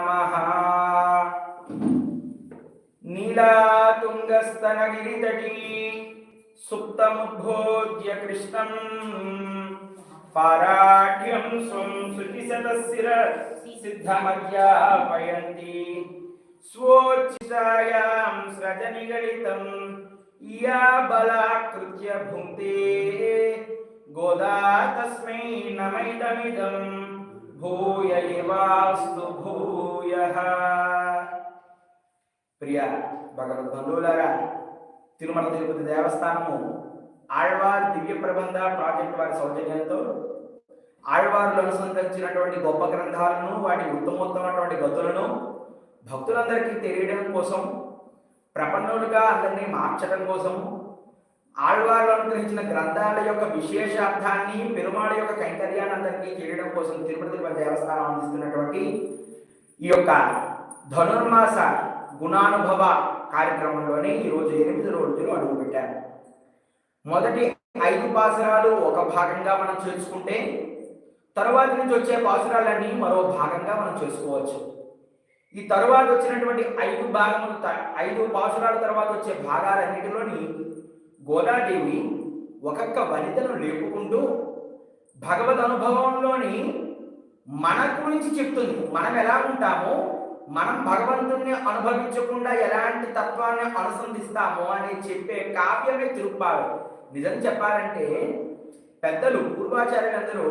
నమః నీలాతుంగస్తనగిరితటీ సుప్తముద్భోజ్య కృష్ణం పారాఢ్యం స్వం శుచిశతశిర సిద్ధమధ్యాపయంతి స్వోచ్చితాయాం స్రజనిగళితం యా బలాకృత్య భుంక్తే గోదా తస్మై నమైదమిదం భూయ ఏవాస్తు భూయః ప్రియ భగవద్బంధువులారా తిరుమల తిరుపతి దేవస్థానము ఆళ్వార్ దివ్య ప్రబంధ ప్రాజెక్ట్ వారి సౌజన్యంతో ఆళ్వార్లు అనుసంధించినటువంటి గొప్ప గ్రంథాలను వాటి ఉత్తమోత్తమైనటువంటి గతులను భక్తులందరికీ తెలియడం కోసం ప్రపన్నులుగా అందరినీ మార్చడం కోసం ఆళ్వార్లు అనుగ్రహించిన గ్రంథాల యొక్క విశేషార్థాన్ని పెరుమాళ యొక్క కైంకర్యాన్ని అందరికీ చేయడం కోసం తిరుపతి తిరుపతి దేవస్థానం అందిస్తున్నటువంటి ఈ యొక్క ధనుర్మాస గుణానుభవ కార్యక్రమంలోనే ఈరోజు ఎనిమిది రోజులు అడుగుపెట్టారు. మొదటి ఐదు పాసురాలు ఒక భాగంగా మనం చేసుకుంటే తరువాత నుంచి వచ్చే పాసురాలన్నీ మరో భాగంగా మనం చేసుకోవచ్చు. ఈ తరువాత వచ్చినటువంటి ఐదు భాగములు త- ఐదు పాసురాల తర్వాత వచ్చే భాగాలన్నిటిలోని గోదాదేవి ఒక్కొక్క వనితను లేపుకుంటూ భగవద్ అనుభవంలోని మన గురించి చెప్తుంది. మనం ఎలా ఉంటామో మనం భగవంతుణ్ణి అనుభవించకుండా ఎలాంటి తత్వాన్ని అనుసంధిస్తామో అని చెప్పే కావ్యమే తిరుప్పారు నిజం చెప్పాలంటే పెద్దలు పూర్వాచార్యులందరూ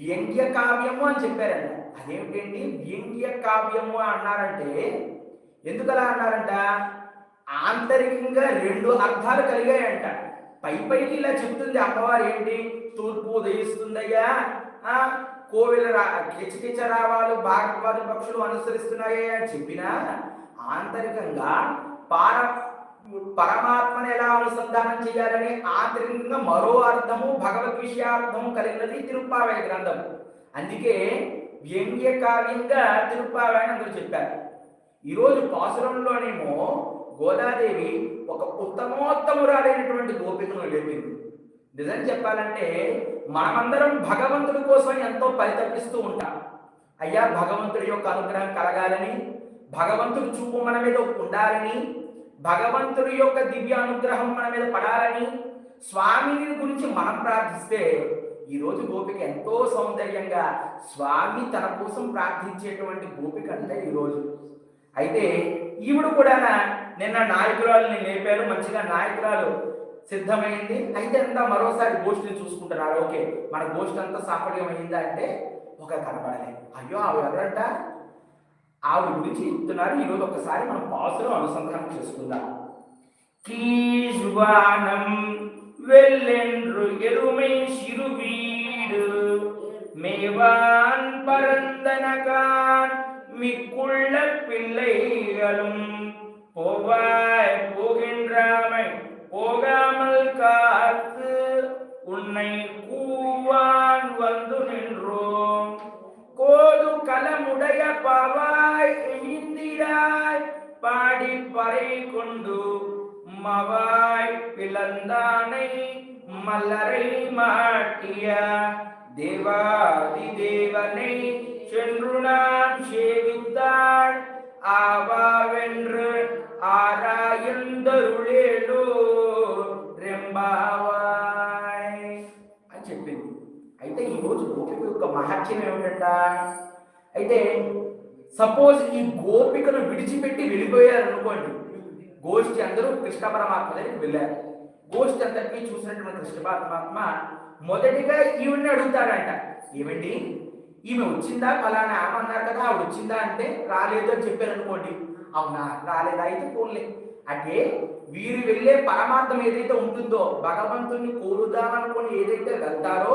వ్యంగ్య కావ్యము అని చెప్పారంట. అదేమిటండి? వ్యంగ్య కావ్యము అన్నారంటే ఎందుకలా అన్నారంట? ఆంతరికంగా రెండు అర్థాలు కలిగాయంట. పై పైకి ఇలా చెప్తుంది అమ్మవారు ఏంటి? తూర్పు ఉదయిస్తుందయ్యా కోవిల కిచకిచ రావాలు భాగవత పక్షులు అనుసరిస్తున్నాయే అని చెప్పినా ఆంతరికంగా పార పరమాత్మని ఎలా అనుసంధానం చేయాలని ఆంతరికంగా మరో అర్థము భగవద్ విషయార్థము కలిగినది తిరుప్పావయ గ్రంథం అందుకే వ్యంగ్య కావ్యంగా తిరుప్పావయ అందరూ చెప్పారు. ఈరోజు పాసురంలోనేమో గోదాదేవి ఒక ఉత్తమోత్తమురాలైనటువంటి గోపికను లేపింది నిజం చెప్పాలంటే మనమందరం భగవంతుడి కోసం ఎంతో పరితపిస్తూ ఉంటాం. అయ్యా భగవంతుడి యొక్క అనుగ్రహం కలగాలని భగవంతుడి చూపు మన మీద ఉండాలని భగవంతుడి యొక్క దివ్య అనుగ్రహం మన మీద పడాలని స్వామిని గురించి మనం ప్రార్థిస్తే ఈరోజు గోపిక ఎంతో సౌందర్యంగా స్వామి తన కోసం ప్రార్థించేటువంటి గోపిక అంటే ఈరోజు అయితే ఈవిడ కూడా నిన్న నాయకురాలని లేపారు మంచిగా నాయకురాలు సిద్ధమైంది అయితే అంతా మరోసారి గోష్ఠిని చూసుకుంటున్నారు ఓకే మన గోష్ఠి అంతా సాఫల్యమైందా అంటే ఒక కనపడలే అయ్యో ఆవిడ ఎవరంట ఆవిడ గురించి చెప్తున్నారు ఈరోజు ఒకసారి మనం పాసులు అనుసంధానం చేసుకుందాం కీజువానం వెల్లెండ్రు ఎరుమై சிறுவீடு மேவான் பரந்தனகான் மிக்குள்ள பிள்ளைகளும் போவாய் போகின்றாமை போகாமல் காத்து உன்னை கூவான் வந்து நின்றோம். கோது கலமுடைய பவாய் இந்திராய் பாடி பறை கொண்டு மவாய் பிளந்தானை மலரை மாட்டிய தேவாதி தேவனை சென்று நான் சேவித்தாள். ஆவாவென்று ఆరాయందరులేడు రెంబావాయ్ అని చెప్పింది అయితే ఈరోజు గోపిక యొక్క మహత్యం ఏమిటంట అయితే సపోజ్ ఈ గోపికను విడిచిపెట్టి వెళ్ళిపోయారు అనుకోండి గోష్ఠి అందరూ కృష్ణ పరమాత్మ దగ్గరికి వెళ్ళారు. గోష్ఠి అంతటికీ చూసినటువంటి కృష్ణ పరమాత్మ మొదటిగా ఈవిడిని అడుగుతాడంట ఏమండి ఈమె వచ్చిందా? ఫలానా? ఆమె అన్నారు కదా ఆవిడ వచ్చిందా అంటే రాలేదు అని చెప్పారు అనుకోండి అవునా? రాలేదా. అయితే పోన్లే. అంటే వీరు వెళ్ళే పరమార్థం ఏదైతే ఉంటుందో భగవంతుని కోరుదామనుకొని ఏదైతే వెళ్తారో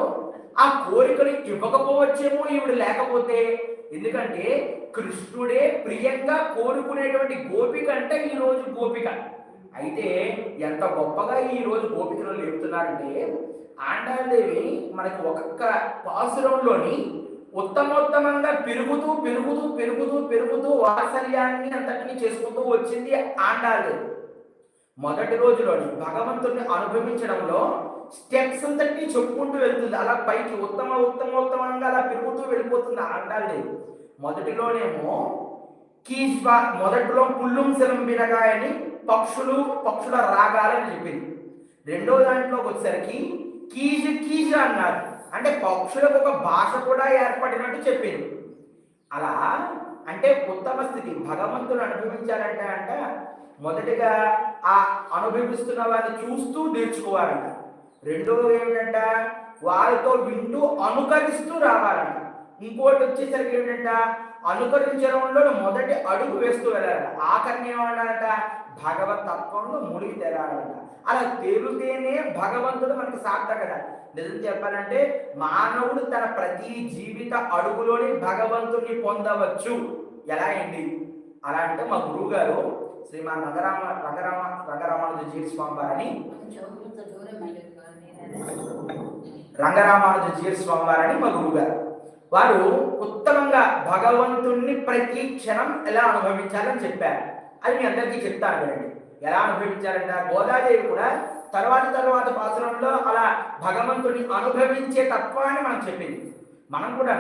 ఆ కోరికను ఇవ్వకపోవచ్చేమో ఈవిడ లేకపోతే. ఎందుకంటే కృష్ణుడే ప్రియంగా కోరుకునేటువంటి గోపిక అంటే ఈరోజు గోపిక. అయితే ఎంత గొప్పగా ఈ రోజు గోపికలు లేపుతున్నారంటే ఆండాదేవి మనకి ఒక్కొక్క పాసురంలోని ఉత్తమోత్తమంగా పెరుగుతూ పెరుగుతూ పెరుగుతూ పెరుగుతూ వాత్సల్యాన్ని అంతటిని చేసుకుంటూ వచ్చింది ఆండాదేవి మొదటి రోజులో భగవంతుడిని అనుభవించడంలో స్టెప్స్ అంతటి చెప్పుకుంటూ వెళ్తుంది. అలా పైకి ఉత్తమ ఉత్తమ ఉత్తమంగా అలా పెరుగుతూ వెళ్ళిపోతుంది ఆండాలి మొదటిలోనేమో కీశ్వ మొదటిలో పుల్లుం సెలం పక్షులు పక్షుల రాగాలని చెప్పింది. రెండో దాంట్లోకి వచ్చేసరికి కీజ్ కీజ్ అన్నారు. అంటే పక్షులకు ఒక భాష కూడా ఏర్పడినట్టు చెప్పింది అలా అంటే ఉత్తమ స్థితి. భగవంతుడు అనుభవించాలంటే అంట మొదటిగా ఆ అనుభవిస్తున్న వారిని చూస్తూ నేర్చుకోవాలంట. రెండవది ఏమిటంట వారితో వింటూ అనుకరిస్తూ రావాలంట. ఇంకోటి వచ్చేసరికి ఏంటంట అనుకరించడంలో మొదటి అడుగు వేస్తూ వెళ్ళాలంట. ఆఖరిని ఏమన్నారంట భగవత్ తత్వంలో మునిగి తెరాలంట. అలా తేలితేనే భగవంతుడు మనకి సార్థకత నిజం చెప్పాలంటే మానవుడు తన ప్రతి జీవిత అడుగులోని భగవంతుడిని పొందవచ్చు. ఎలా ఏంటి అలా అంటే మా గురువు గారు శ్రీమాన్ రంగరామ రంగరామ రంగరామానుజీ స్వామి వారని చౌకులతో దూరం రంగరామానుజీ స్వామి వారని మా గురువు గారు వారు ఉత్తమంగా భగవంతుణ్ణి ప్రతి క్షణం ఎలా అనుభవించాలని చెప్పారు. అది మీ అందరికీ చెప్తాను వినండి. ఎలా అనుభవించారంట? గోదాదేవి కూడా తర్వాత తర్వాత పాత్రంలో అలా భగవంతుని అనుభవించే తత్వాన్ని మనం చెప్పింది. మనం కూడా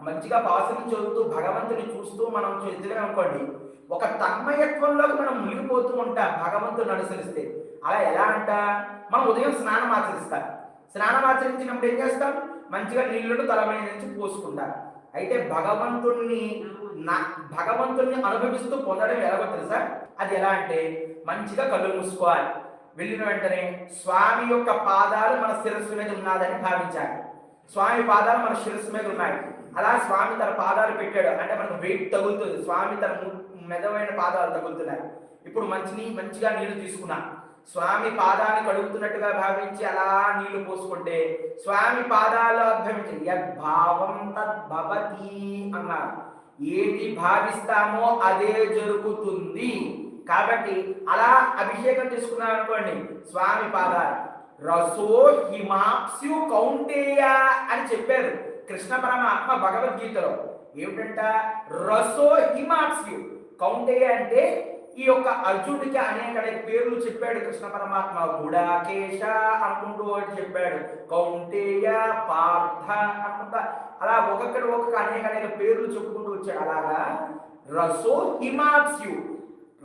మంచిగా పాసులు చదువుతూ భగవంతుని చూస్తూ మనం చదివాం అనుకోండి ఒక తన్మయత్వంలోకి మనం మునిగిపోతూ ఉంటాం భగవంతుని అనుసరిస్తే. అలా ఎలా అంట? మనం ఉదయం స్నానం ఆచరిస్తాం. స్నానం ఆచరించినప్పుడు ఏం చేస్తాం? మంచిగా నీళ్ళను తల మీద నుంచి పోసుకుంటాం. అయితే భగవంతుణ్ణి నా భగవంతుణ్ణి అనుభవిస్తూ పొందడం ఎలాగో తెలుసా? అది ఎలా అంటే మంచిగా కళ్ళు మూసుకోవాలి. వెళ్ళిన వెంటనే స్వామి యొక్క పాదాలు మన శిరస్సు మీద ఉన్నదని భావించాలి. స్వామి పాదాలు మన శిరస్సు మీద ఉన్నాయి. అలా స్వామి తన పాదాలు పెట్టాడు. అంటే మనకు వెయిట్ తగులుతుంది. స్వామి తన మెదవైన పాదాలు తగులుతున్నాయి. ఇప్పుడు మంచిని మంచిగా నీళ్ళు తీసుకున్నా. స్వామి పాదాన్ని కడుగుతున్నట్టుగా భావించి అలా నీళ్ళు పోసుకుంటే స్వామి పాదాలు అభ్యమించింది యద్భావం తద్భవతి అన్నారు. ఏది భావిస్తామో అదే జరుగుతుంది కాబట్టి అలా అభిషేకం చేసుకున్నాం అనుకోండి స్వామి పాదాలు. రసో హిమాప్స్యు కౌంటేయ అని చెప్పారు కృష్ణ పరమాత్మ భగవద్గీతలో. ఏమిటంట? రసో హిమాప్స్యు. కౌంటేయ అంటే ఈ యొక్క అర్జునుడికి అనేక పేర్లు చెప్పాడు కృష్ణ పరమాత్మ. గుడాకేశ అనుకుంటూ అని చెప్పాడు. కౌంటేయ పార్థ అనుకుంటా. అలా ఒక్కొక్కటి ఒక్కొక్క అనేక అనేక పేర్లు చెప్పుకుంటూ వచ్చాడు. అలాగా? రసో హిమాప్స్యు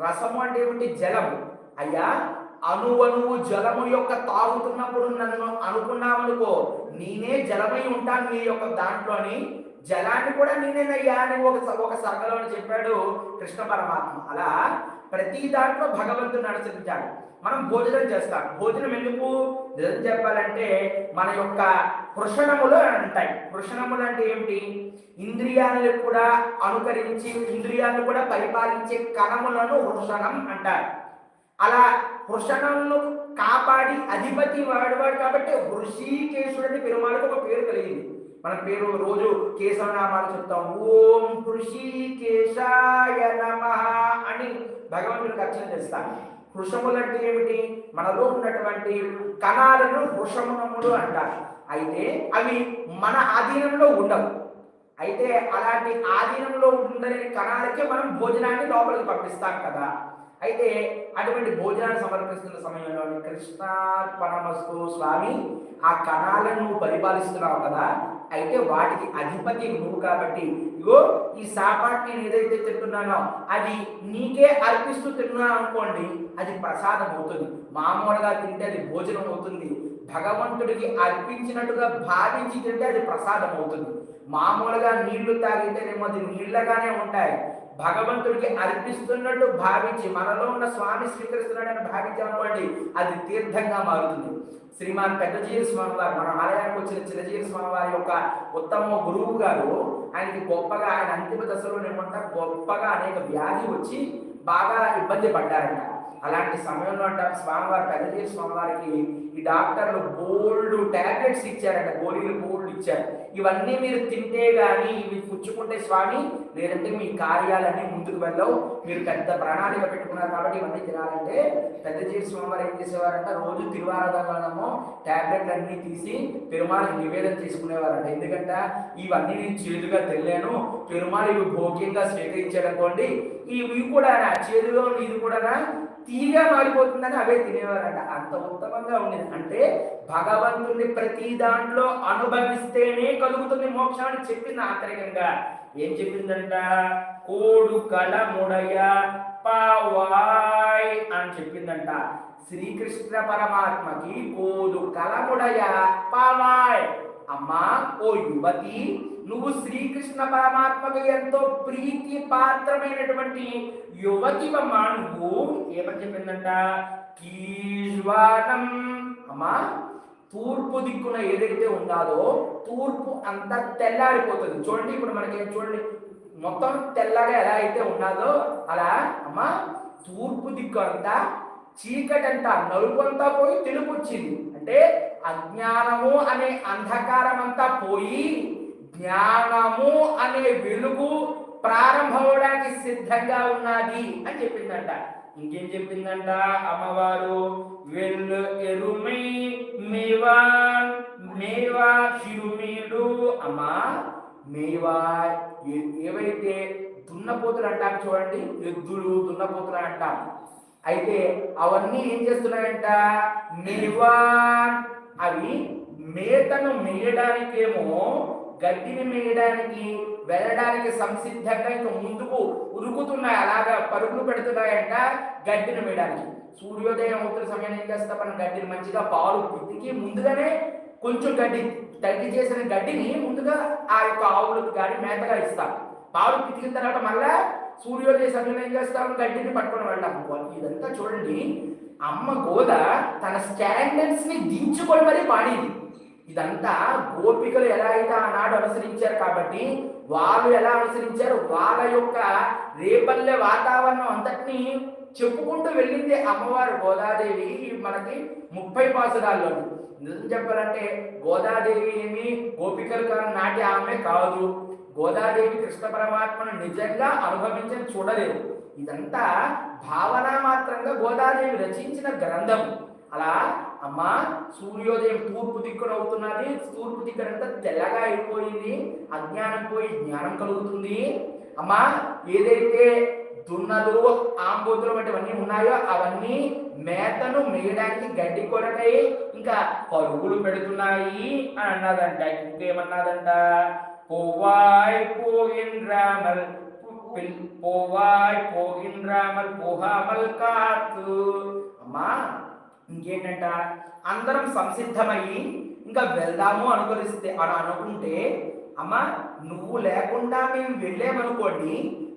రసము అంటే ఏమిటి? జలము. అయ్యా అణువణువు జలము యొక్క తాగుతున్నప్పుడు నన్ను అనుకున్నామనుకో నేనే జలమై ఉంటాను నీ యొక్క దాంట్లోని. జలాన్ని కూడా నేనేనయ్యా అని ఒక ఒక సర్గలో చెప్పాడు కృష్ణ పరమాత్మ. అలా ప్రతి దాంట్లో భగవంతుడు అనుసరించాడు మనం భోజనం చేస్తాం. భోజనం ఎందుకు? నిజం చెప్పాలంటే మన యొక్క వృషణములు అంటాయి. వృషణములు అంటే ఏమిటి? ఇంద్రియాలను కూడా అనుకరించి ఇంద్రియాలను కూడా పరిపాలించే కణములను వృషణం అంటారు. అలా వృషణంను కాపాడి అధిపతి వాడేవాడు కాబట్టి వృషికేశుడు అని పెరుమాళకు ఒక పేరు కలిగింది. మన పేరు రోజు కేశవనామాలు చెప్తాం. ఓం వృషికేశాయ నమ అని భగవంతుడికి అర్చన చేస్తాం. వృషములు అంటే ఏమిటి? మనలో ఉన్నటువంటి కణాలను వృషమునములు అంటారు. అయితే అవి మన ఆధీనంలో ఉండవు. అయితే అలాంటి ఆధీనంలో ఉంటుందనే కణాలకే మనం భోజనాన్ని లోపలికి పంపిస్తాం కదా. అయితే అటువంటి భోజనాన్ని సమర్పిస్తున్న సమయంలో కృష్ణార్పణమస్తు స్వామి ఆ కణాలను పరిపాలిస్తున్నావు కదా. అయితే వాటికి అధిపతి నువ్వు కాబట్టి ఇగో ఈ సాపాటు నేను ఏదైతే తింటున్నానో అది నీకే అర్పిస్తూ తిన్నాను అనుకోండి అది ప్రసాదం అవుతుంది. మామూలుగా తింటే అది భోజనం అవుతుంది. భగవంతుడికి అర్పించినట్టుగా భావించి తింటే అది ప్రసాదం అవుతుంది. మామూలుగా నీళ్ళు తాగితేనేమో అది నీళ్ళగానే ఉంటాయి. భగవంతుడికి అర్పిస్తున్నట్టు భావించి మనలో ఉన్న స్వామి స్వీకరిస్తున్నాడని భావించామనుకోండి అది తీర్థంగా మారుతుంది. శ్రీమాన్ పెద్దజీవి స్వామి వారు మన ఆలయానికి వచ్చిన చిరజీవి స్వామి వారి యొక్క ఉత్తమ గురువు గారు ఆయనకి గొప్పగా ఆయన అంతిమ దశలో ఏమంటారు గొప్పగా అనేక వ్యాధి వచ్చి బాగా ఇబ్బంది పడ్డారంట. అలాంటి సమయంలో అంట స్వామివారి పెద్దజీవి స్వామివారికి ఈ డాక్టర్లు బోల్డ్ టాబ్లెట్స్ ఇచ్చారంట గోళీలు బోల్డ్ ఇచ్చారు. ఇవన్నీ మీరు తింటే గానీ ఇవి పుచ్చుకుంటే స్వామి లేదంటే మీ కార్యాలన్నీ ముందుకు వెళ్ళవు. మీరు పెద్ద ప్రణాళిక పెట్టుకున్నారు కాబట్టి ఇవన్నీ తినాలంటే పెద్ద స్వామివారు ఏం చేసేవారంట రోజు తిరువారాధనలో టాబ్లెట్లు అన్నీ తీసి పెరుమాళకి నివేదన చేసుకునేవారంట. ఎందుకంటే? ఇవన్నీ నేను చేదుగా తెలియను. పెరుమాళ్ ఇవి భోగ్యంగా స్వీకరించాడనుకోండి ఇవి కూడా చేదుగా ఉన్న ఇది కూడా తీగా మారిపోతుందని అవే తినేవారంట. అంత ఉత్తమంగా ఉండేది. అంటే భగవంతుని ప్రతి దాంట్లో అనుభవిస్తేనే కలుగుతుంది మోక్షాన్ని చెప్పింది ఆంతరికంగా. ఏం చెప్పిందంట? కోడు కళముడయ పావాయ్ అని చెప్పిందంట. శ్రీకృష్ణ పరమాత్మకి కోడు కలముడయ పావాయ్. అమ్మా ఓ యువతి నువ్వు శ్రీకృష్ణ పరమాత్మకు ఎంతో ప్రీతి పాత్రమైనటువంటి యువతివమ్మా నువ్వు ఏమని చెప్పిందంట? కీజ్వానం అమ్మా తూర్పు దిక్కున ఏదైతే ఉండాలో తూర్పు అంతా తెల్లారిపోతుంది. చూడండి ఇప్పుడు మనకి చూడండి మొత్తం తెల్లగా ఎలా అయితే ఉన్నదో అలా అమ్మా తూర్పు దిక్కు అంతా చీకటి అంతా నలుపు అంతా పోయి తెలుపు వచ్చింది. అంటే అజ్ఞానము అనే అంధకారం అంతా పోయి జ్ఞానము అనే వెలుగు ప్రారంభమవడానికి సిద్ధంగా ఉన్నది అని చెప్పిందంట. ఇంకేం చెప్పిందంట అమ్మవారు? వెళ్ళు ఎరుమై మేవా మేవా చిరుమీడు. అమ్మా మేవా ఏవైతే దున్నపోతులు అంటారు చూడండి ఎద్దులు దున్నపోతులు అంటారు అయితే అవన్నీ ఏం చేస్తున్నాయంట? మేవా అవి మేతను మేయడానికేమో గడ్డిని మేయడానికి వెళ్ళడానికి సంసిద్ధంగా ఇంకా ముందుకు ఉరుకుతున్నాయి. అలాగా పరుగులు పెడుతున్నాయంట గడ్డిని మేయడానికి. సూర్యోదయం అవుతున్న సమయం ఏం చేస్తా మనం గడ్డిని మంచిగా పాలు పితికి ముందుగానే కొంచెం గడ్డి తగ్గి చేసిన గడ్డిని ముందుగా ఆ యొక్క ఆవులకు కానీ మేతగా ఇస్తాం. పాలు పితికిన తర్వాత మళ్ళా సూర్యోదయ సమయంలో ఏం చేస్తాం? గడ్డిని పట్టుకొని వెళ్ళాం ఇదంతా చూడండి. అమ్మ గోద తన స్టాండర్డ్స్ని దించుకొని మరీ పాడింది. ఇదంతా గోపికలు ఎలా అయితే ఆనాడు అనుసరించారు కాబట్టి వాళ్ళు ఎలా అనుసరించారు వాళ్ళ యొక్క రేపల్లె వాతావరణం అంతటిని చెప్పుకుంటూ వెళ్ళింది అమ్మవారు గోదాదేవి మనకి ముప్పై పాసురాల్లో నిజం చెప్పాలంటే గోదాదేవి ఏమి గోపికలు నాటి ఆమె కాదు. గోదాదేవి కృష్ణ పరమాత్మను నిజంగా అనుభవించని చూడలేదు ఇదంతా భావన మాత్రంగా గోదాదేవి రచించిన గ్రంథం. అలా అమ్మా సూర్యోదయం తూర్పు దిక్కున అవుతున్నది. తూర్పు దిక్కునంతా తెల్లగా అయిపోయింది. అజ్ఞానం పోయి జ్ఞానం కలుగుతుంది. అమ్మా ఏదైతే దున్నలు ఆంబోతులు వంటివన్నీ ఉన్నాయో అవన్నీ మేతను మేయడానికి గడ్డి కొరకై ఇంకా పరుగులు పెడుతున్నాయి అని అన్నదంట. ఇంకేమన్నదంట? போவாய் போகின்றாமல் பின் போவாய் పోయిన్రామల్ పోహామల్ కాతు అమ్మా ఇంకేంటంట అందరం సంసిద్ధమయ్యి ఇంకా వెళ్దాము అనుకరిస్తే అని అనుకుంటే అమ్మ నువ్వు లేకుండా మేము వెళ్ళామనుకోండి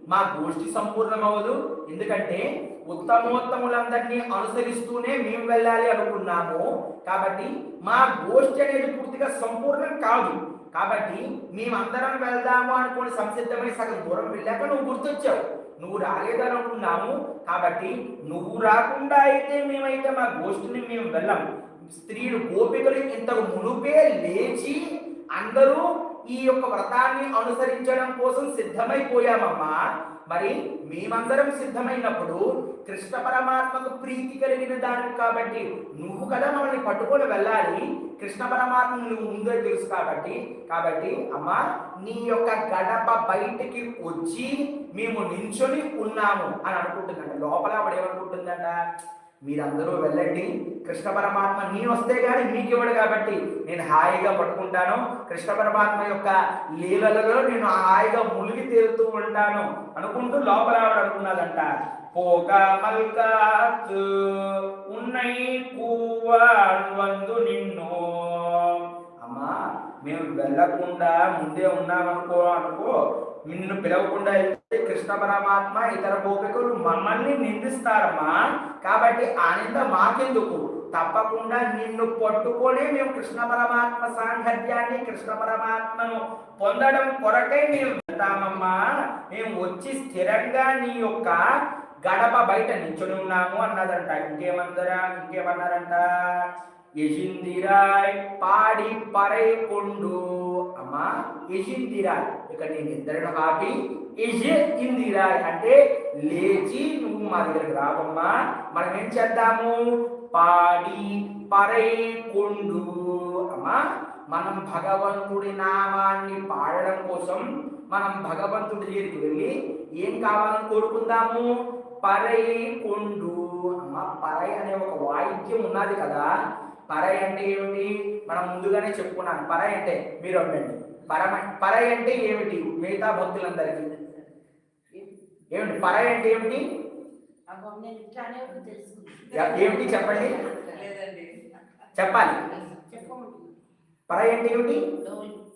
మా గోష్ఠి సంపూర్ణమవదు ఎందుకంటే ఉత్తమోత్తములందరినీ అనుసరిస్తూనే మేము వెళ్ళాలి అనుకున్నాము కాబట్టి మా గోష్ఠి అనేది పూర్తిగా సంపూర్ణం కాదు కాబట్టి మేమందరం వెళ్దాము అనుకుని సంసిద్ధమై సగం దూరం వెళ్ళాక నువ్వు గుర్తొచ్చావు. నువ్వు రాలేదనుకున్నాము కాబట్టి నువ్వు రాకుండా అయితే మేమైతే మా గోష్ఠిని మేము వెళ్ళాం. స్త్రీలు గోపికలు ఇంతకు మునుపే లేచి అందరూ ఈ యొక్క వ్రతాన్ని అనుసరించడం కోసం సిద్ధమైపోయామమ్మా. మరి మేమందరం సిద్ధమైనప్పుడు కృష్ణ పరమాత్మకు ప్రీతి కలిగిన దాని కాబట్టి నువ్వు కదా మమ్మల్ని పట్టుకొని వెళ్ళాలి. కృష్ణ పరమాత్మ నువ్వు ముందే తెలుసు కాబట్టి. కాబట్టి అమ్మా నీ యొక్క గడప బయటికి వచ్చి మేము నించొని ఉన్నాము అని అనుకుంటుందంట. లోపల ఆవిడ ఏమనుకుంటుందంట? మీరందరూ వెళ్ళండి. కృష్ణ పరమాత్మ నీ వస్తే కానీ మీకు ఇవ్వడు కాబట్టి నేను హాయిగా పట్టుకుంటాను కృష్ణ పరమాత్మ యొక్క లీలలలో నేను హాయిగా మునిగి తేలుతూ ఉంటాను అనుకుంటూ లోపల ఆవిడ అనుకున్నదంట. పోక మల్కాత్ ఉన్నై కూవందు నిన్ను. అమ్మా మేము వెళ్ళకుండా ముందే ఉన్నామనుకో అనుకో నిన్ను పిలవకుండా కృష్ణ పరమాత్మ ఇతర గోపికలు మమ్మల్ని నిందిస్తారమ్మా కాబట్టి ఆనంద మాకెందుకు? తప్పకుండా నిన్ను పట్టుకొని మేము కృష్ణ పరమాత్మ సాంగత్యాన్ని కృష్ణ పరమాత్మను పొందడం కొరకై మేము వెళ్తామమ్మా. మేము వచ్చి స్థిరంగా నీ యొక్క గడప బయట నించుని ఉన్నాము అన్నదంట. ఇంకేమందరా? ఇంకేమన్నారంట? యజిందిరాయ్ పాడి పరై కొండు. అమ్మ ఇజ్ యజిందిరాయ్ ఇక్కడ నేను నిద్రను ఆపి ఇజ్ ఇందిరాయ్ అంటే లేచి నువ్వు మా దగ్గరకు రావమ్మా. మనం ఏం చేద్దాము? పాడి పరై కొండు అమ్మా మనం భగవంతుడి నామాన్ని పాడడం కోసం మనం భగవంతుడి దగ్గరికి వెళ్ళి ఏం కావాలని కోరుకుందాము? పరై కొండు అమ్మ పరై అనే ఒక వాయిద్యం ఉన్నది కదా. పరై అంటే ఏమిటి? మనం ముందుగానే చెప్పుకున్నాం. పరై అంటే మీరు అమ్మండి. పరమ పరై అంటే ఏమిటి? మిగతా భక్తులందరికీ. ఏమిటి? పరై అంటే ఏమిటి? ఏమిటి చెప్పండి? చెప్పాలి. పరై అంటే ఏమిటి? డోలు.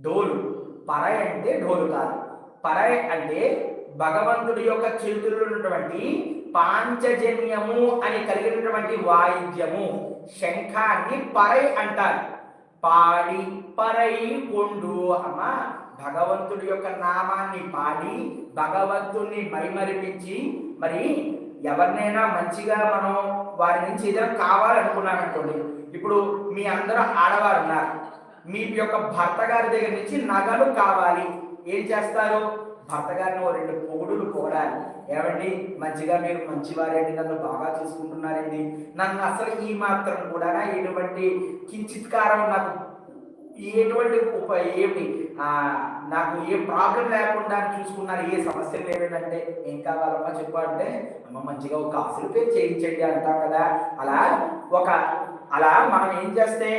డోలు. పరై అంటే డోలు కాదు. పరై అంటే భగవంతుడి యొక్క చేతుల్లో ఉన్నటువంటి పాంచజన్యము అని కలిగినటువంటి వాయిద్యము. శంఖాన్ని పరై అంటారు. పాడి పరై కొండు అమ్మ. భగవంతుడి యొక్క నామాన్ని పాడి భగవంతుణ్ణి మైమరిపించి మరి ఎవరినైనా మంచిగా మనం వారి నుంచి ఏదైనా కావాలనుకున్నామనుకోండి ఇప్పుడు మీ అందరూ ఆడవారు ఉన్నారు మీ యొక్క భర్త గారి దగ్గర నుంచి నగలు కావాలి. ఏం చేస్తారు? భర్త గారిని ఓ రెండు పొగుడులు పొగడాలి. ఏమండి? మంచిగా మీరు మంచివారండి నన్ను బాగా చూసుకుంటున్నారండి. నన్ను అసలు ఈ మాత్రం కూడా ఎటువంటి కించిత్కారం నాకు ఎటువంటి ఉప ఏమి నాకు ఏ ప్రాబ్లం లేకుండా చూసుకున్నారు ఏ సమస్యలు ఏమిటంటే ఏం కావాలమ్మా చెప్పు అంటే అమ్మ మంచిగా ఒక అసలు పేరు చేయించండి అంటాం కదా. అలా ఒక అలా మనం ఏం చేస్తే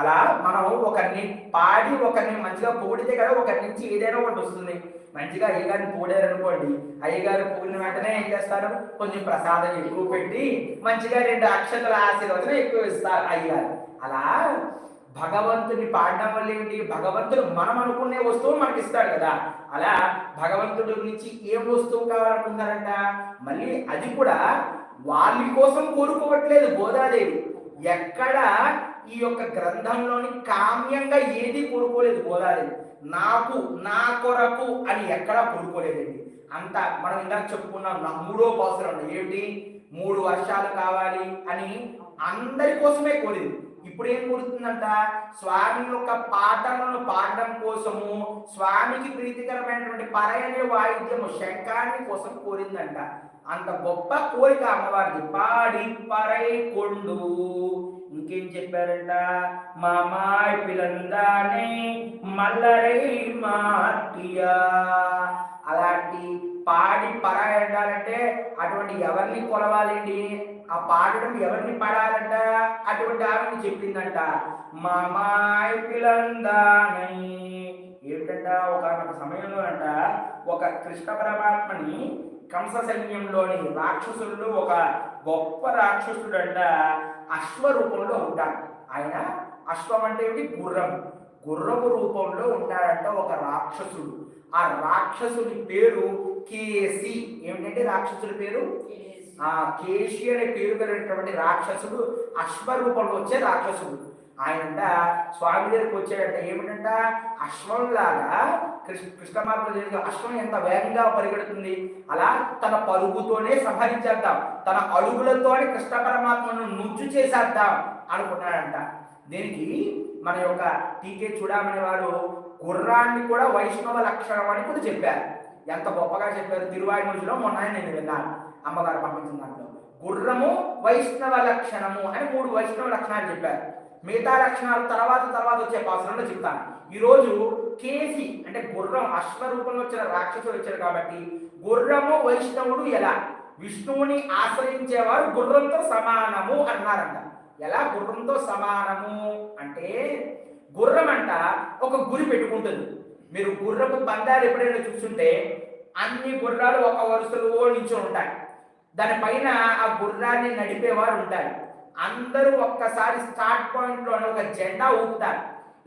అలా మనం ఒకరిని పాడి ఒకరిని మంచిగా పొగిడితే కదా ఒకరి నుంచి ఏదైనా ఒకటి వస్తుంది. మంచిగా అయ్యగారిని పొగిడారు అనుకోండి అయ్యగారు పొగిడిన వెంటనే ఏం చేస్తారు? కొంచెం ప్రసాదం ఎక్కువ పెట్టి మంచిగా రెండు అక్షతల ఆశీర్వచనం ఎక్కువ ఇస్తారు అయ్యగారు. అలా భగవంతుని పాడడం వల్ల ఏంటి? భగవంతుడు మనం అనుకునే వస్తువు మనకి ఇస్తాడు కదా. అలా భగవంతుడి నుంచి ఏ వస్తువు కావాలనుకున్నారంట మళ్ళీ అది కూడా వాళ్ళ కోసం కోరుకోవట్లేదు గోదాదేవి. ఎక్కడ ఈ యొక్క గ్రంథంలోని కామ్యంగా ఏది కోరుకోలేదు గోదాదేవి. నాకు నా కొరకు అని ఎక్కడా కోరుకోలేదండి అంత మనం ఇందాక చెప్పుకున్నాం నా మూడో అవసరం ఏమిటి? మూడు వర్షాలు కావాలి అని అందరి కోసమే కోరింది. ఇప్పుడు ఏం కోరుతుందంట? స్వామి యొక్క పాటలను పాడడం కోసము స్వామికి ప్రీతికరమైనటువంటి పరయనే వాయిద్యము శంఖాన్ని కోసం కోరిందంట. అంత గొప్ప కోరిక అమ్మవారికి పాడి పరై కొండు ఇంకేం చెప్పారంట? మామాయ్ పిలందానే మల్లరై మాటియా. అలాంటి పాడి పరాయి అటువంటి ఎవరిని కొలవాలండి? ఆ పాడడం ఎవరిని పాడాలంట? అటువంటి ఆమెను చెప్పిందంట మామాయ్ పిలందానై ఏమిటంట? ఒక సమయంలో అంట ఒక కృష్ణ పరమాత్మని కంస సైన్యంలోని రాక్షసుల్లో ఒక గొప్ప రాక్షసుడు అంట అశ్వ రూపంలో ఉంటాడు. ఆయన అశ్వం అంటే ఏమిటి? గుర్రం. గుర్రపు రూపంలో ఉంటాడంట ఒక రాక్షసుడు. ఆ రాక్షసుడి పేరు కేసి. ఏమిటంటే రాక్షసుడి పేరు? ఆ కేశి అనే పేరు కలిగినటువంటి రాక్షసుడు అశ్వ రూపంలో వచ్చే రాక్షసుడు. ఆయనంట స్వామి దగ్గరికి వచ్చాడంట. ఏమిటంట? అశ్వంలాగా కృష్ణ కృష్ణమార్గం జరిగిన అశ్వం ఎంత వేగంగా పరిగెడుతుంది? అలా తన పరుగుతోనే సంహరించేద్దాం. తన అడుగులతోనే కృష్ణ పరమాత్మను నుజ్జు చేసేద్దాం అనుకున్నాడంట దీనికి మన యొక్క టీకే చూడమని వారు గుర్రాన్ని కూడా వైష్ణవ లక్షణం అని కూడా చెప్పారు. ఎంత గొప్పగా చెప్పారు. తిరువాయుమూజిలో మొన్న నేను విన్నాను అమ్మగారు పంపించిన దాంట్లో. గుర్రము వైష్ణవ లక్షణము అని మూడు వైష్ణవ లక్షణాలు చెప్పారు. మిగతా లక్షణాలు తర్వాత తర్వాత వచ్చే పాసనంలో చెప్తాను. ఈరోజు కేసి అంటే గుర్రం అశ్వ రూపంలో వచ్చిన రాక్షసుడు వచ్చారు కాబట్టి గుర్రము వైష్ణవుడు ఎలా? విష్ణువుని ఆశ్రయించేవారు గుర్రంతో సమానము అన్నారంట. ఎలా గుర్రంతో సమానము అంటే గుర్రం అంట ఒక గురి పెట్టుకుంటుంది. మీరు గుర్రపు పందాలు ఎప్పుడైనా చూస్తుంటే అన్ని గుర్రాలు ఒక వరుసలో నిల్చొని ఉంటాయి. దానిపైన ఆ గుర్రాన్ని నడిపేవారు ఉంటారు. అందరూ ఒక్కసారి స్టార్ట్ పాయింట్లోనే ఒక జెండా ఊపుతారు.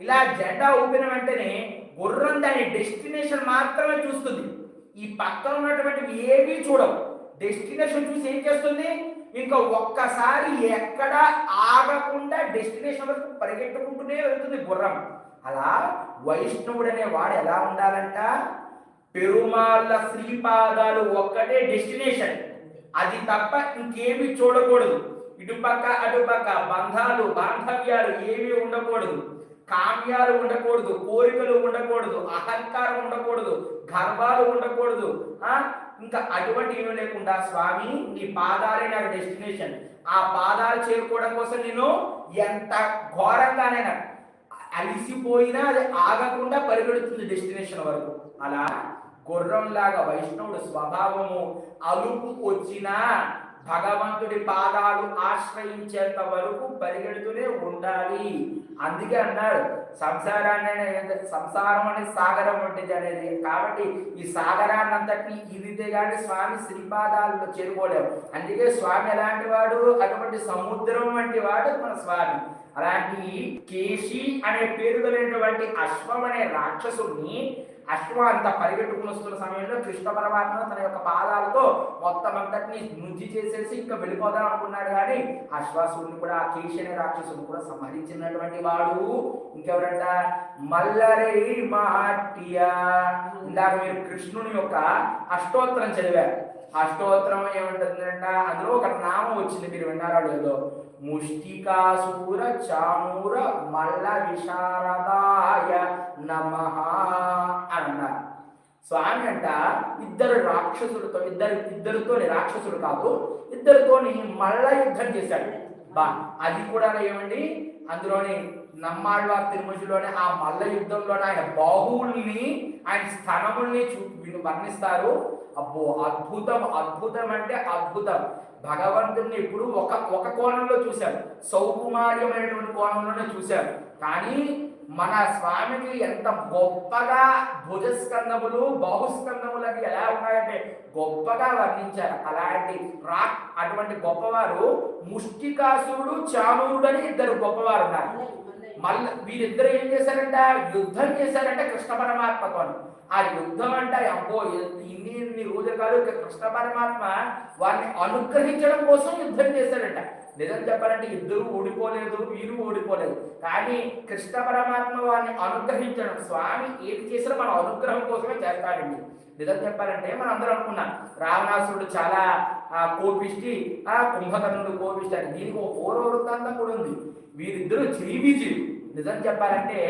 ఇలా జెండా ఊపిన వెంటనే గుర్రం దాని డెస్టినేషన్ మాత్రమే చూస్తుంది. ఈ పక్కన ఉన్నటువంటివి ఏమీ చూడవు. డెస్టినేషన్ చూసి ఏం చేస్తుంది? ఇంకా ఒక్కసారి ఎక్కడ ఆగకుండా డెస్టినేషన్ వరకు పరిగెట్టుకుంటూనే వెళ్తుంది గుర్రం. అలా వైష్ణవుడు అనే వాడు ఎలా ఉండాలంట? పెరుమాళ్ళ శ్రీపాదాలు ఒక్కటే డెస్టినేషన్. అది తప్ప ఇంకేమి చూడకూడదు. ఇటుపక్క అటుపక్క బంధాలు బాంధవ్యాలు ఏమీ ఉండకూడదు. కామ్యాలు ఉండకూడదు కోరికలు ఉండకూడదు అహంకారం ఉండకూడదు గర్భాలు ఉండకూడదు. ఇంకా అటువంటి ఏమీ లేకుండా స్వామి నీ పాదాలే నాకు డెస్టినేషన్ ఆ పాదాలు చేరుకోవడం కోసం నేను ఎంత ఘోరంగానైనా అలిసిపోయినా అది ఆగకుండా పరిగెడుతుంది డెస్టినేషన్ వరకు. అలా గుర్రంలాగా వైష్ణవుడు స్వభావము అలుపు వచ్చినా భగవంతుడి పాదాలు ఆశ్రయించేంత వరకు పరిగెడుతూనే ఉండాలి. అందుకే అన్నాడు సంసారాన్ని సంసారం అనే సాగరం వంటిది అనేది. కాబట్టి ఈ సాగరాన్ని అంతటిని ఇదితే కానీ స్వామి శ్రీపాదాలను చేరుకోలేము అందుకే స్వామి ఎలాంటి వాడు? అటువంటి సముద్రం వంటి వాడు మన స్వామి. అలాంటి కేశి అనే పేరు కలిగినటువంటి అశ్వం అనే రాక్షసుడిని అశ్వ అంత పరిగెట్టుకుని వస్తున్న సమయంలో కృష్ణ పరమాత్మ తన యొక్క పాదాలతో మొత్తం అంతటిని నుంచి చేసేసి ఇంకా వెళ్ళిపోదాం అనుకున్నాడు కానీ అశ్వాసుడిని కూడా ఆ కేశి రాక్షసుని కూడా సంహరించినటువంటి వాడు ఇంకెవరంట? మల్లరై మాటియా ఇందాక మీరు కృష్ణుని యొక్క అష్టోత్తరం చదివారు. అష్టోత్తరం ఏమంటుందంట? అందులో ఒక నామం వచ్చింది మీరు విన్నారా లేదో? ముష్టికాసూర చామూర మల్ల విశారదాయ నమ అన్నారు స్వామి అంట ఇద్దరు రాక్షసులతో ఇద్దరు ఇద్దరితో రాక్షసుడు కాదు ఇద్దరితోని మల్ల యుద్ధం చేశాడు. బా అది కూడా ఏమండి? అందులోని నమ్మాళ్ళ తిరుమతిలోనే ఆ మల్ల యుద్ధంలోనే ఆయన బాహువుల్ని ఆయన స్థనముల్ని చూ వర్ణిస్తారు. అబ్బో అద్భుతం అద్భుతం అంటే అద్భుతం. భగవంతుడిని ఇప్పుడు ఒక ఒక కోణంలో చూశాం. సౌకుమార్యమైనటువంటి కోణంలోనే చూశారు కానీ మన స్వామికి ఎంత గొప్పగా భుజస్కందములు బాహుస్కందములు అవి ఎలా ఉన్నాయంటే గొప్పగా వర్ణించారు. అలాంటి రా అటువంటి గొప్పవారు ముష్టికాసురుడు చాణూరుడు అని ఇద్దరు గొప్పవారు ఉన్నారు మళ్ళీ వీరిద్దరు ఏం చేశారంట? యుద్ధం చేశారంటే కృష్ణ పరమాత్మతో ఆ యుద్ధం అంటే అబ్బో ఇన్ని ఇన్ని రోజులు కాదు కృష్ణ పరమాత్మ వారిని అనుగ్రహించడం కోసం యుద్ధం చేశారంట. నిజం చెప్పాలంటే ఇద్దరు ఓడిపోలేదు వీరు ఓడిపోలేదు. కానీ కృష్ణ పరమాత్మ వారిని అనుగ్రహించడం స్వామి ఏది చేసినా మన అనుగ్రహం కోసమే చేస్తాడండి. నిజం చెప్పాలంటే మనం అందరం అనుకున్నాం రావణాసురుడు చాలా కోపిష్టి ఆ కుంభకర్ణుడు కోపిష్టి అని. దీనికి ఓరో పూర్వ వృత్తాంతం కూడా ఉంది. వీరిద్దరు జై నిజం చెప్పాలంటే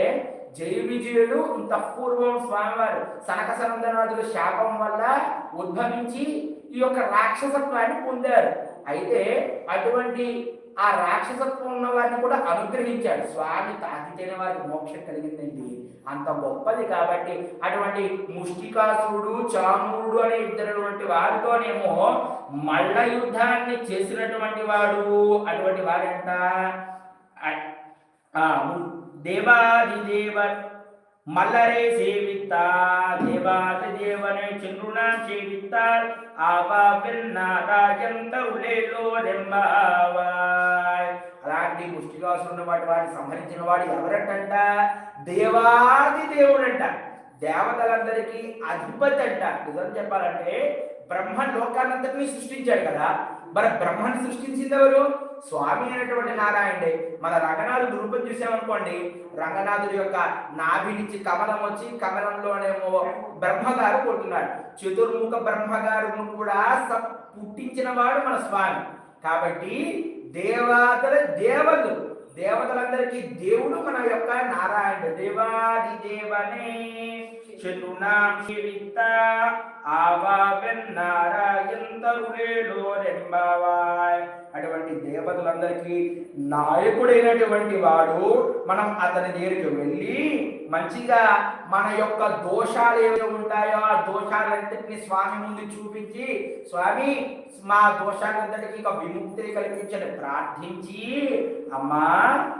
జయ విజయుడు ఇంత పూర్వం స్వామివారు సనక సనందనాథుడు శాపం వల్ల ఉద్భవించి ఈ యొక్క రాక్షసత్వాన్ని పొందారు. అయితే అటువంటి ఆ రాక్షసత్వం ఉన్న వారిని కూడా అనుగ్రహించాడు. స్వామి తాకితేనే వారికి మోక్షం కలిగిందండి. అంత గొప్పది కాబట్టి అటువంటి ముష్టికాసురుడు చామూరుడు అనే ఇద్దరు వారితోనేమో మళ్ళ యుద్ధాన్ని చేసినటువంటి వాడు. అటువంటి వారంట దేవాదిదేవ మల్లరే సేవిత దేవాది దేవనే చంద్రునా సేవిత ఆవాపిన్నారాయంతరులేలో రెంబావాయ్ అలాంటి ముష్టిగాసున్న వాటి వాడిని సంహరించిన వాడు ఎవరంటంట? దేవాది దేవుడంట దేవతలందరికీ అధిపతి అంట. నిజం చెప్పాలంటే బ్రహ్మ లోకాన్నంతటినీ సృష్టించాడు కదా. మరి బ్రహ్మని సృష్టించింది ఎవరు? స్వామి అయినటువంటి నారాయణుడే. మన రంగనాథుడు రూపం చూసామనుకోండి రంగనాథుడి యొక్క నాభి నుంచి కమలం వచ్చి కమలంలోనేమో బ్రహ్మగారు పుడుతున్నాడు చతుర్ముఖ బ్రహ్మగారును కూడా స- పుట్టించిన వాడు మన స్వామి. కాబట్టి దేవతల దేవతలు దేవతలందరికీ దేవుడు మన యొక్క నారాయణ దేవాది దేవనే. చతుర్నాం శివిత ఆవాపెన్నారాయంతరులేలో రెంబావాయ్ అటువంటి దేవతలందరికీ నాయకుడైనటువంటి వాడు మనం అతని దగ్గరికి వెళ్ళి మంచిగా మన యొక్క దోషాలు ఏవైతే ఉంటాయో ఆ దోషాలన్నింటినీ స్వామి ముందు చూపించి స్వామి మా దోషాలంతటికి ఇక విముక్తిని కల్పించని ప్రార్థించి అమ్మా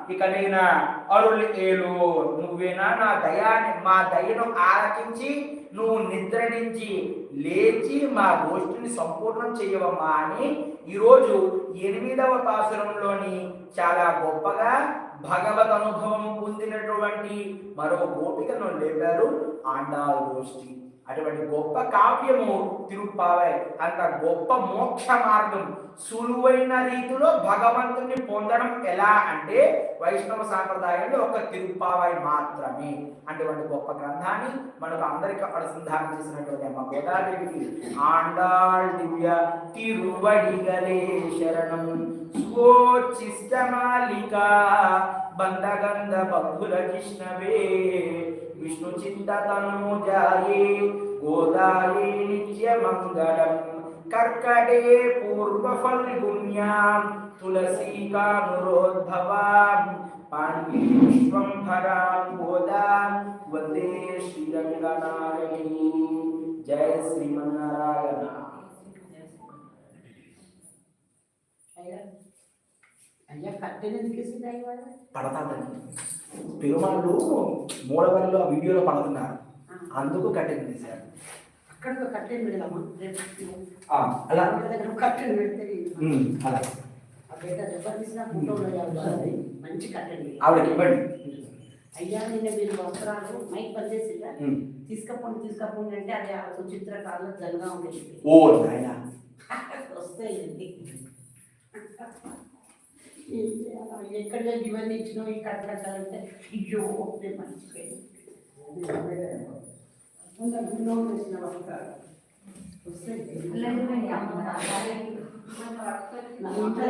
ఇక నేను అరుள் ఏలు నువ్వేనా నా దయాన్ని మా దయను ఆలకించి నువ్వు నిద్ర నుంచి లేచి మా గోష్ఠిని సంపూర్ణం చేయవమ్మా అని ఈరోజు ఎనిమిదవ పాసురంలోని చాలా గొప్పగా భగవద్ అనుభవం పొందినటువంటి మరో గోపికను లేపారు ఆండాల్ గోష్ఠి అటువంటి గొప్ప కావ్యము తిరుప్పావై అంత గొప్ప మోక్ష మార్గం సులువైన రీతిలో భగవంతుని పొందడం ఎలా అంటే వైష్ణవ సాంప్రదాయంలో ఒక తిరుప్పావై మాత్రమే. అటువంటి గొప్ప గ్రంథాన్ని మనకు అందరికి అనుసంధానం చేసినటువంటి అమ్మ గోదాదేవికి ఆండాళ్ దివ్య తిరువడిగలే శరణం. స్వోచిష్టమాలిక బంధగంధ బహుళ కృష్ణవే विष्णु चिन्ततनुजाये गोदाये नित्यमङ्गलम् कर्कटे पूर्वफल्गुण्यां तुलसीकानुरोद्भवां पाण्डी विश्वम्भरां गोदां वंदे श्रीरङ्गनायणी जय श्रीमन्नारायण। अय्या कंटिन्यूस किसी नहीं वाला। पढ़ता था। తిరుమలలో మూడవరిలో ఆ వీడియోలో పడుతున్నారు. అందుకు కట్టెలు తీశారు. అక్కడ ఒక కట్టెలు పెడదామా? అలా? కట్టెలు పెడితే అలా. ఆవిడకి ఇవ్వండి. అయ్యా నిన్న మీరు వస్త్రాలు మైక్ పనిచేసిందా. తీసుకపోండి తీసుకపోండి అంటే అది ఆ సుచిత్ర కాలంలో జనగా ఉండేది ఓ నాయనా వస్తే ఏంటి? ఏం చేయాలా? ఎక్కడ ఇవన్నీ ఇచ్చినావు ఈ కట్ట కట్టాలంటే అయ్యో నేను మర్చిపోయాను ముందు గుండెలో వేసిన వస్త్రాలు. వస్తే ఏంటి? నా ఇంట్లో